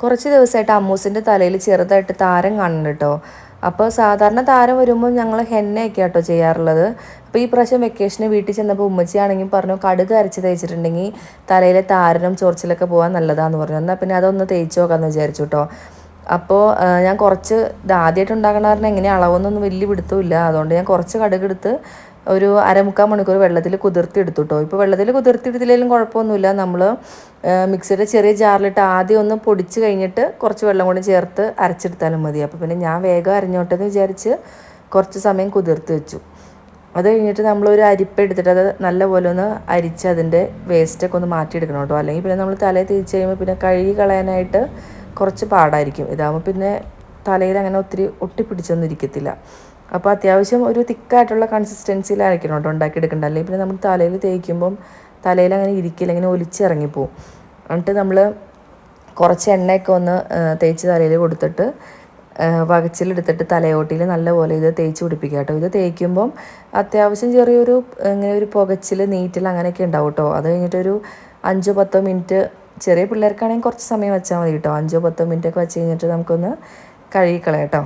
കുറച്ച് ദിവസമായിട്ട് അമ്മൂസിന്റെ തലയിൽ ചെറുതായിട്ട് താരം കാണുന്നുണ്ട് കേട്ടോ. അപ്പോൾ സാധാരണ താരം വരുമ്പോൾ ഞങ്ങൾ ഹെന്നയൊക്കെ കേട്ടോ ചെയ്യാറുള്ളത്. അപ്പോൾ ഈ പ്രാവശ്യം വെക്കേഷന് വീട്ടിൽ ചെന്നപ്പോൾ ഉമ്മച്ചിയാണെങ്കിൽ പറഞ്ഞു കടുക് അരച്ച് തേച്ചിട്ടുണ്ടെങ്കിൽ തലയിലെ താരനും ചൊറിച്ചിലൊക്കെ പോകാൻ നല്ലതാന്ന് പറഞ്ഞു. എന്നാൽ പിന്നെ അതൊന്ന് തേച്ച് നോക്കാമെന്ന് വിചാരിച്ചു കേട്ടോ. അപ്പോൾ ഞാൻ കുറച്ച് ഇത് ആദ്യമായിട്ട് ഉണ്ടാക്കണ കാരണം എങ്ങനെ അളവൊന്നും വലിയ പിടുത്തമില്ല അതുകൊണ്ട് ഞാൻ കുറച്ച് കടുക് എടുത്ത് ഒരു അരമുക്കാൽ മണിക്കൂർ വെള്ളത്തിൽ കുതിർത്തി എടുത്തു കേട്ടോ. ഇപ്പോൾ വെള്ളത്തിൽ കുതിർത്തി എടുത്തില്ലെങ്കിലും കുഴപ്പമൊന്നുമില്ല. നമ്മൾ മിക്സിയുടെ ചെറിയ ജാറിലിട്ട് ആദ്യം ഒന്ന് പൊടിച്ച് കഴിഞ്ഞിട്ട് കുറച്ച് വെള്ളം കൂടി ചേർത്ത് അരച്ചെടുത്താലും മതി. അപ്പോൾ പിന്നെ ഞാൻ വേഗം അരഞ്ഞോട്ടെന്ന് വിചാരിച്ച് കുറച്ച് സമയം കുതിർത്ത് വെച്ചു. അത് കഴിഞ്ഞിട്ട് നമ്മളൊരു അരിപ്പ എടുത്തിട്ട് അത് നല്ലപോലെ ഒന്ന് അരിച്ച് അതിന്റെ വേസ്റ്റൊക്കെ ഒന്ന് മാറ്റിയെടുക്കണം കേട്ടോ. അല്ലെങ്കിൽ പിന്നെ നമ്മൾ തലയിൽ തിരിച്ച് കഴിയുമ്പോൾ പിന്നെ കഴുകി കളയാനായിട്ട് കുറച്ച് പാടായിരിക്കും. ഇതാകുമ്പോൾ പിന്നെ തലയിൽ അങ്ങനെ ഒത്തിരി ഒട്ടിപ്പിടിച്ചൊന്നും ഇരിക്കത്തില്ല അപ്പോൾ അത്യാവശ്യം ഒരു തിക്കായിട്ടുള്ള കൺസിസ്റ്റൻസിയിലായിരിക്കണം കേട്ടോ ഉണ്ടാക്കിയെടുക്കേണ്ട അല്ലെങ്കിൽ പിന്നെ നമ്മൾ തലയിൽ തേക്കുമ്പം തലയിൽ അങ്ങനെ ഇരിക്കില്ല ഇങ്ങനെ ഒലിച്ചിറങ്ങിപ്പോവും. എന്നിട്ട് നമ്മൾ കുറച്ച് എണ്ണയൊക്കെ ഒന്ന് തേച്ച് തലയിൽ കൊടുത്തിട്ട് വകച്ചിലെടുത്തിട്ട് തലയോട്ടിയിൽ നല്ലപോലെ ഇത് തേച്ച് പിടിപ്പിക്കുക കേട്ടോ. ഇത് തേക്കുമ്പം അത്യാവശ്യം ചെറിയൊരു ഇങ്ങനെ ഒരു പുകച്ചിൽ നീറ്റിൽ അങ്ങനെയൊക്കെ ഉണ്ടാവും കേട്ടോ. അത് കഴിഞ്ഞിട്ടൊരു അഞ്ചോ പത്തോ മിനിറ്റ് ചെറിയ പിള്ളേർക്കാണെങ്കിൽ കുറച്ച് സമയം വെച്ചാൽ മതി കേട്ടോ. അഞ്ചോ പത്തോ മിനിറ്റൊക്കെ വെച്ച് കഴിഞ്ഞിട്ട് നമുക്കൊന്ന് കഴുകിക്കളയാം കേട്ടോ.